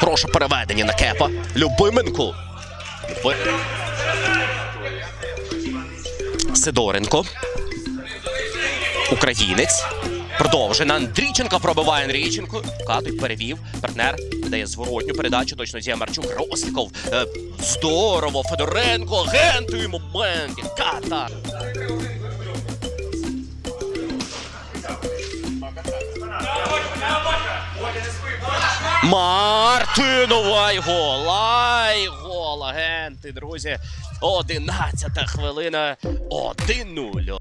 Хороше переведення на кепа. Любименку. Люби- Сидоренко. Українець. Продовжує на Андрійченка. Пробиває Андрійченко. Катуй перевів. Партнер видає зворотню передачу. Точно зє Марчук. Росліков. Е, здорово. Федоренко. Агентує момент. Ката. Мартинова й гол. Ай, агенти, друзі. Одинадцята хвилина. 1-0.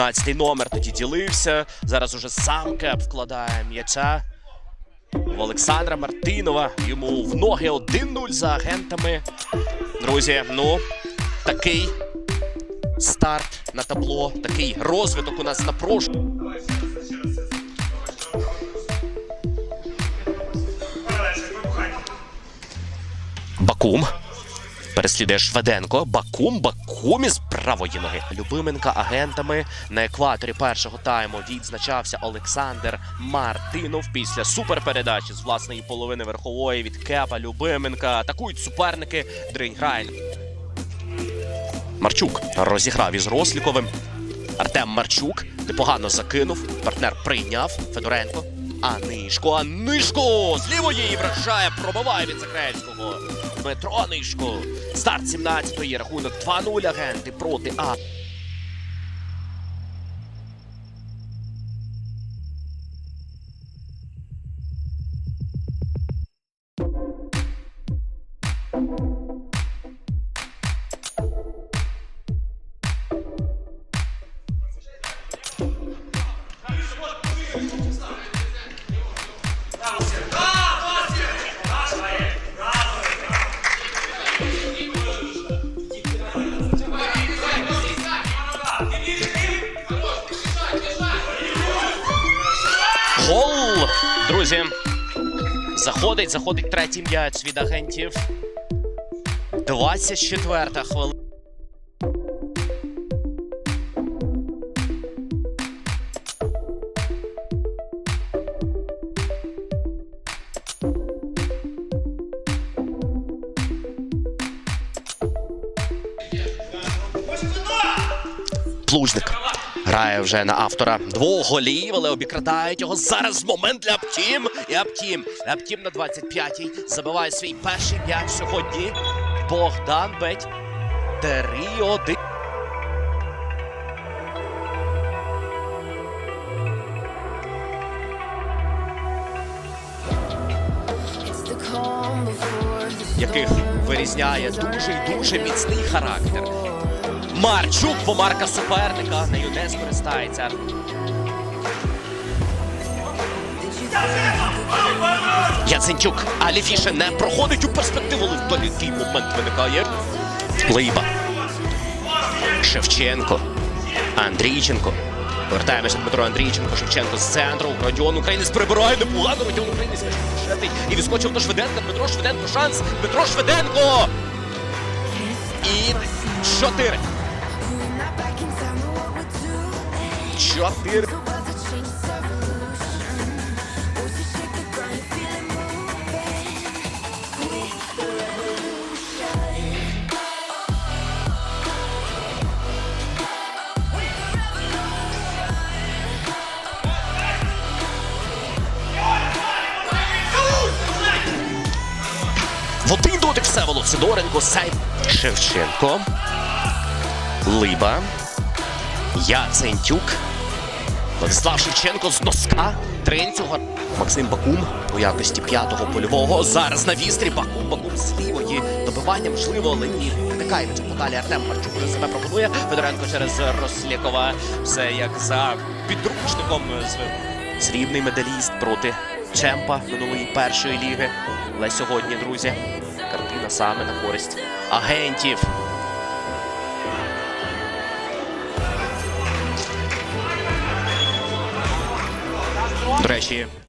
Надцятий номер тоді ділився. Зараз уже сам кеп вкладає м'яча. В Олександра Мартинова. Йому в ноги 1-0 за агентами. Друзі, ну такий старт на табло, такий розвиток у нас напрошує. Бакум. Переслідує Шведенко. Бакум, Бакум із правої ноги. Любименка агентами на екваторі першого тайму відзначався Олександр Мартинов після суперпередачі з власної половини верхової від Кепа Любименка. Атакують суперники Дрейнграйн. Марчук розіграв із Росліковим. Артем Марчук непогано закинув. Партнер прийняв. Федоренко. Анишко, Анишко! З лівої вражає, пробиває від Закревського. Дмитро Анишко. Старт 17-ї, рахунок 2-0 агенти проти А. Гол! Друзі. Заходить, заходить третій м'яч від агентів. 24-та хвилина. Плужник грає вже на автора двох голів, але обікрадають його. Зараз момент для Аптім. І Аптім. Аптім на 25-й забиває свій перший м'яч сьогодні. Богдан Беть. 3-1. яких вирізняє дуже і дуже міцний характер. Марчук помарка суперника нею не скористається. Яценчук, а лівіше не проходить у перспективу, але який момент виникає. Лейба. Шевченко. Андрійченко. Повертаємося Дмитро Андрійченко, Шевченко з центру. Родіон Українець прибирає непогано. Родіон Українець швидкий. І відскочив до Швиденка. Дмитро Швиденко шанс. Дмитро Швиденко. І чотири. Чотири. В один дотик Всеволод Сидоренко, Сайт Шевченко. Либа. Яцентюк. Владислав Шевченко з носка. Тринцюга. Максим Бакум у якості п'ятого польового. Зараз на вістрі. Бакум, Бакум з лівої. Добивання можливо, але ні. Втикає від подалі Артем Марчук вже себе пропонує. Федоренко через Рослікова. Все як за підручником. з- Срібний медаліст проти Чемпа минулої першої ліги. Але сьогодні, друзі, картина саме на користь агентів. До речі,